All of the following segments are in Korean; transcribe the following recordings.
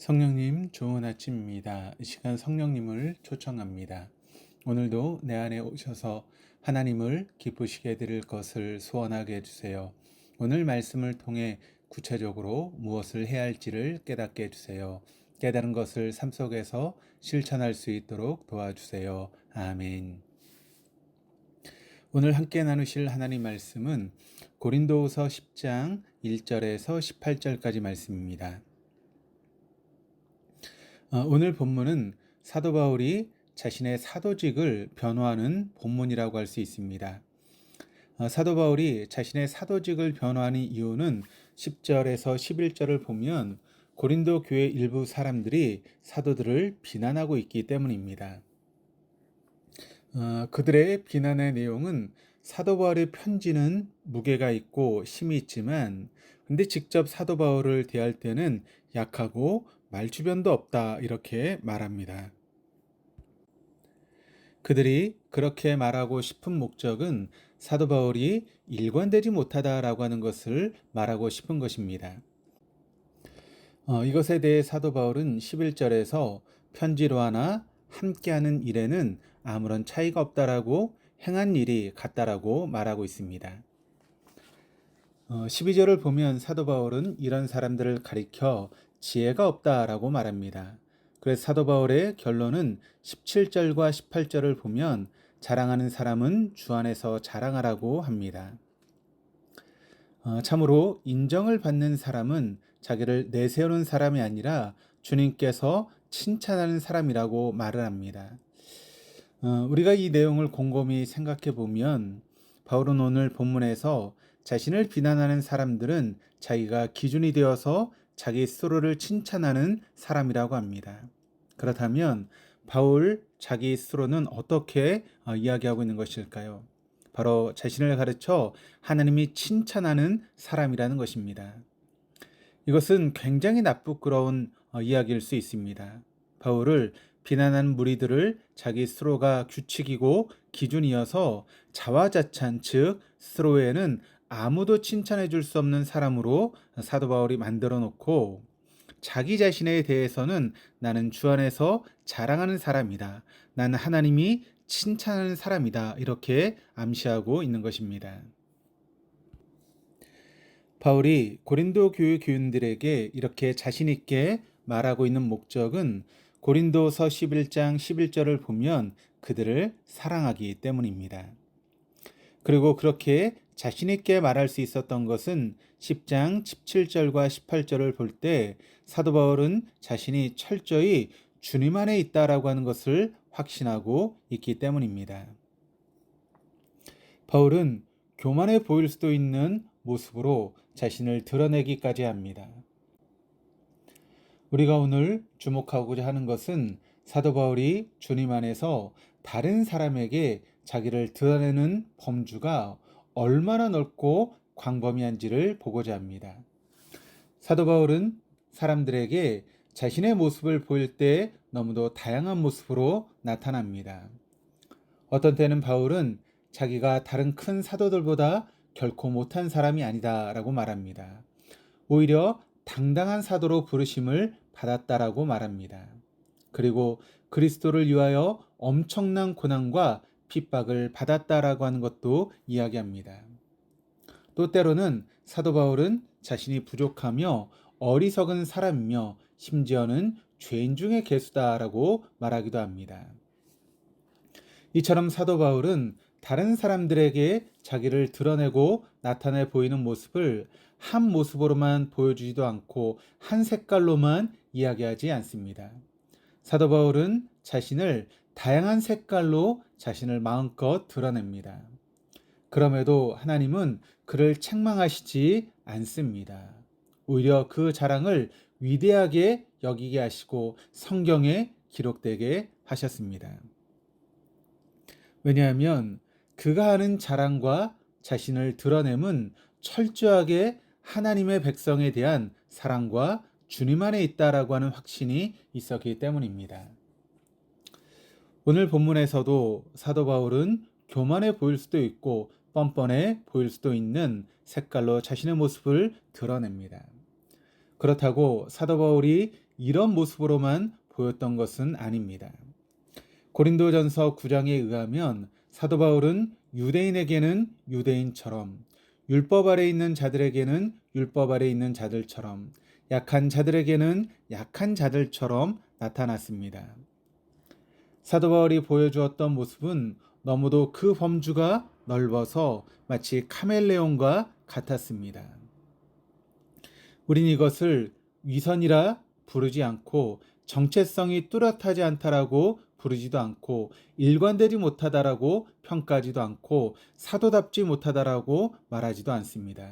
성령님 좋은 아침입니다. 이 시간 성령님을 초청합니다. 오늘도 내 안에 오셔서 하나님을 기쁘시게 드릴 것을 소원하게 해주세요. 오늘 말씀을 통해 구체적으로 무엇을 해야 할지를 깨닫게 해주세요. 깨달은 것을 삶 속에서 실천할 수 있도록 도와주세요. 아멘. 오늘 함께 나누실 하나님 말씀은 고린도후서 10장 1절에서 18절까지 말씀입니다. 어, 오늘 본문은 사도 바울이 자신의 사도직을 변호하는 본문이라고 할 수 있습니다. 어, 사도 바울이 자신의 사도직을 변호하는 이유는 10절에서 11절을 보면 고린도 교회 일부 사람들이 사도들을 비난하고 있기 때문입니다. 어, 그들의 비난의 내용은 사도 바울의 편지는 무게가 있고 힘이 있지만 근데 직접 사도 바울을 대할 때는 약하고 말주변도 없다 이렇게 말합니다. 그들이 그렇게 말하고 싶은 목적은 사도 바울이 일관되지 못하다라고 하는 것을 말하고 싶은 것입니다. 어, 이것에 대해 사도 바울은 11절에서 편지로 하나 함께하는 일에는 아무런 차이가 없다라고 행한 일이 같다라고 말하고 있습니다. 어, 12절을 보면 사도 바울은 이런 사람들을 가리켜 지혜가 없다라고 말합니다. 그래서 사도 바울의 결론은 17절과 18절을 보면 자랑하는 사람은 주 안에서 자랑하라고 합니다. 어, 참으로 인정을 받는 사람은 자기를 내세우는 사람이 아니라 주님께서 칭찬하는 사람이라고 말을 합니다. 어, 우리가 이 내용을 곰곰이 생각해 보면 바울은 오늘 본문에서 자신을 비난하는 사람들은 자기가 기준이 되어서 자기 스스로를 칭찬하는 사람이라고 합니다. 그렇다면 바울 자기 스스로는 어떻게 어, 이야기하고 있는 것일까요? 바로 자신을 가르쳐 하나님이 칭찬하는 사람이라는 것입니다. 이것은 굉장히 나쁘끄러운 어, 이야기일 수 있습니다. 바울을 비난한 무리들을 자기 스스로가 규칙이고 기준이어서 자화자찬 즉 스스로에는 아무도 칭찬해 줄 수 없는 사람으로 사도 바울이 만들어 놓고 자기 자신에 대해서는 나는 주 안에서 자랑하는 사람이다. 나는 하나님이 칭찬하는 사람이다. 이렇게 암시하고 있는 것입니다. 바울이 고린도 교회 교인들에게 이렇게 자신 있게 말하고 있는 목적은 고린도서 11장 11절을 보면 그들을 사랑하기 때문입니다. 그리고 그렇게 자신있게 말할 수 있었던 것은 10장 17절과 18절을 볼 때 사도 바울은 자신이 철저히 주님 안에 있다라고 하는 것을 확신하고 있기 때문입니다. 바울은 교만해 보일 수도 있는 모습으로 자신을 드러내기까지 합니다. 우리가 오늘 주목하고자 하는 것은 사도 바울이 주님 안에서 다른 사람에게 자기를 드러내는 범주가 얼마나 넓고 광범위한지를 보고자 합니다. 사도 바울은 사람들에게 자신의 모습을 보일 때 너무도 다양한 모습으로 나타납니다. 어떤 때는 바울은 자기가 다른 큰 사도들보다 결코 못한 사람이 아니다라고 말합니다. 오히려 당당한 사도로 부르심을 받았다라고 말합니다. 그리고 그리스도를 위하여 엄청난 고난과 핍박을 받았다라고 하는 것도 이야기합니다. 또 때로는 사도 바울은 자신이 부족하며 어리석은 사람이며 심지어는 죄인 중의 개수다라고 말하기도 합니다. 이처럼 사도 바울은 다른 사람들에게 자기를 드러내고 나타내 보이는 모습을 한 모습으로만 보여주지도 않고 한 색깔로만 이야기하지 않습니다. 사도 바울은 자신을 다양한 색깔로 자신을 마음껏 드러냅니다. 그럼에도 하나님은 그를 책망하시지 않습니다. 오히려 그 자랑을 위대하게 여기게 하시고 성경에 기록되게 하셨습니다. 왜냐하면 그가 하는 자랑과 자신을 드러냄은 철저하게 하나님의 백성에 대한 사랑과 주님 안에 있다라고 하는 확신이 있었기 때문입니다. 오늘 본문에서도 사도 바울은 교만해 보일 수도 있고 뻔뻔해 보일 수도 있는 색깔로 자신의 모습을 드러냅니다. 그렇다고 사도 바울이 이런 모습으로만 보였던 것은 아닙니다. 고린도전서 9장에 의하면 사도 바울은 유대인에게는 유대인처럼 율법 아래 있는 자들에게는 율법 아래 있는 자들처럼 약한 자들에게는 약한 자들처럼 나타났습니다. 사도 바울이 보여주었던 모습은 너무도 그 범주가 넓어서 마치 카멜레온과 같았습니다. 우린 이것을 위선이라 부르지 않고 정체성이 뚜렷하지 않다라고 부르지도 않고 일관되지 못하다라고 평가하지도 않고 사도답지 못하다라고 말하지도 않습니다.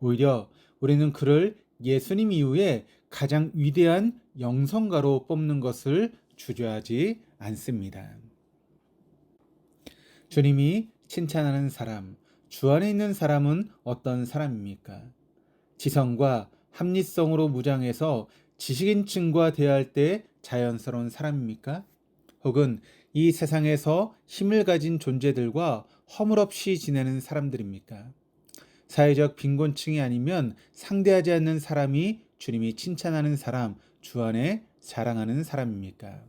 오히려 우리는 그를 예수님 이후에 가장 위대한 영성가로 뽑는 것을 주저하지 않습니다. 주님이 칭찬하는 사람, 주 안에 있는 사람은 어떤 사람입니까? 지성과 합리성으로 무장해서 지식인층과 대할 때 자연스러운 사람입니까? 혹은 이 세상에서 힘을 가진 존재들과 허물없이 지내는 사람들입니까? 사회적 빈곤층이 아니면 상대하지 않는 사람이 주님이 칭찬하는 사람, 주 안에 자랑하는 사람입니까?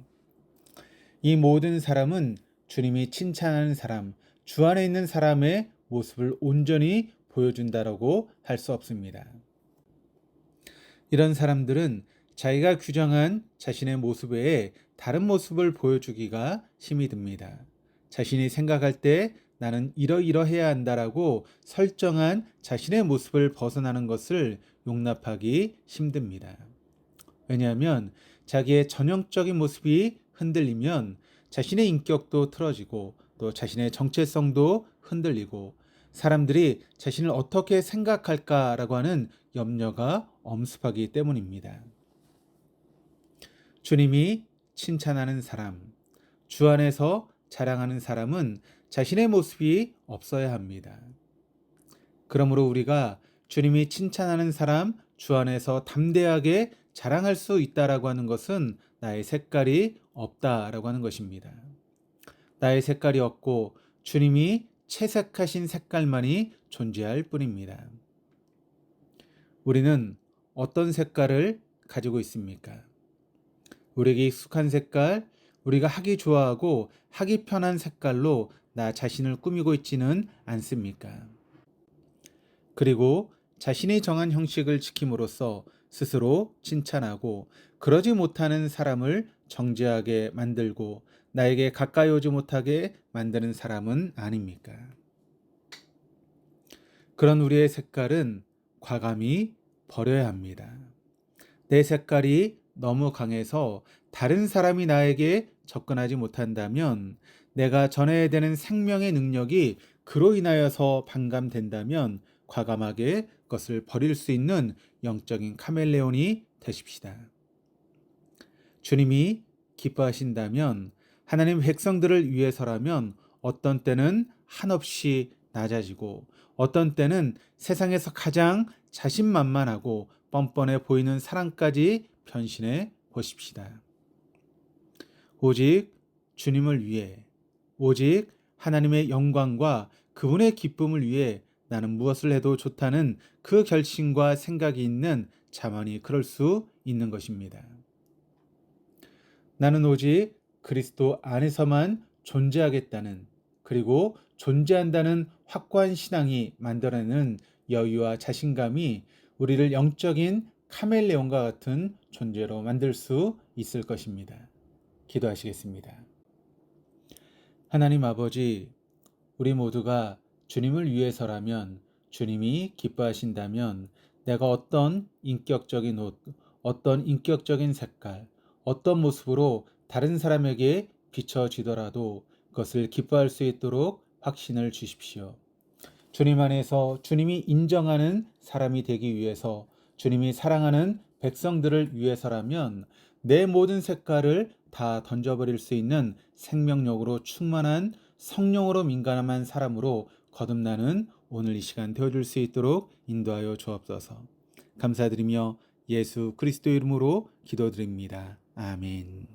이 모든 사람은 주님이 칭찬하는 사람, 주 안에 있는 사람의 모습을 온전히 보여준다라고 할 수 없습니다. 이런 사람들은 자기가 규정한 자신의 모습 외에 다른 모습을 보여주기가 힘이 듭니다. 자신이 생각할 때 나는 이러이러해야 한다라고 설정한 자신의 모습을 벗어나는 것을 용납하기 힘듭니다. 왜냐하면 자기의 전형적인 모습이 흔들리면 자신의 인격도 틀어지고 또 자신의 정체성도 흔들리고 사람들이 자신을 어떻게 생각할까라고 하는 염려가 엄습하기 때문입니다. 주님이 칭찬하는 사람, 주 안에서 자랑하는 사람은 자신의 모습이 없어야 합니다. 그러므로 우리가 주님이 칭찬하는 사람, 주 안에서 담대하게 자랑할 수 있다라고 하는 것은 나의 색깔이 없다라고 하는 것입니다. 나의 색깔이 없고 주님이 채색하신 색깔만이 존재할 뿐입니다. 우리는 어떤 색깔을 가지고 있습니까? 우리에게 익숙한 색깔, 우리가 하기 좋아하고 하기 편한 색깔로 나 자신을 꾸미고 있지는 않습니까? 그리고 자신이 정한 형식을 지킴으로써 스스로 칭찬하고 그러지 못하는 사람을 정죄하게 만들고 나에게 가까이 오지 못하게 만드는 사람은 아닙니까? 그런 우리의 색깔은 과감히 버려야 합니다. 내 색깔이 너무 강해서 다른 사람이 나에게 접근하지 못한다면 내가 전해야 되는 생명의 능력이 그로 인하여서 반감된다면 과감하게 그것을 버릴 수 있는 영적인 카멜레온이 되십시다. 주님이 기뻐하신다면 하나님 백성들을 위해서라면 어떤 때는 한없이 낮아지고 어떤 때는 세상에서 가장 자신만만하고 뻔뻔해 보이는 사랑까지 변신해 보십시다. 오직 주님을 위해, 오직 하나님의 영광과 그분의 기쁨을 위해 나는 무엇을 해도 좋다는 그 결심과 생각이 있는 자만이 그럴 수 있는 것입니다. 나는 오직 그리스도 안에서만 존재하겠다는 그리고 존재한다는 확고한 신앙이 만들어내는 여유와 자신감이 우리를 영적인 카멜레온과 같은 존재로 만들 수 있을 것입니다. 기도하시겠습니다. 하나님 아버지, 우리 모두가 주님을 위해서라면 주님이 기뻐하신다면 내가 어떤 인격적인 옷, 어떤 인격적인 색깔, 어떤 모습으로 다른 사람에게 비춰지더라도 그것을 기뻐할 수 있도록 확신을 주십시오. 주님 안에서 주님이 인정하는 사람이 되기 위해서 주님이 사랑하는 백성들을 위해서라면 내 모든 색깔을 다 던져버릴 수 있는 생명력으로 충만한 성령으로 민감한 사람으로 거듭나는 오늘 이 시간 되어줄 수 있도록 인도하여 주옵소서. 감사드리며 예수 그리스도 이름으로 기도드립니다. 아멘.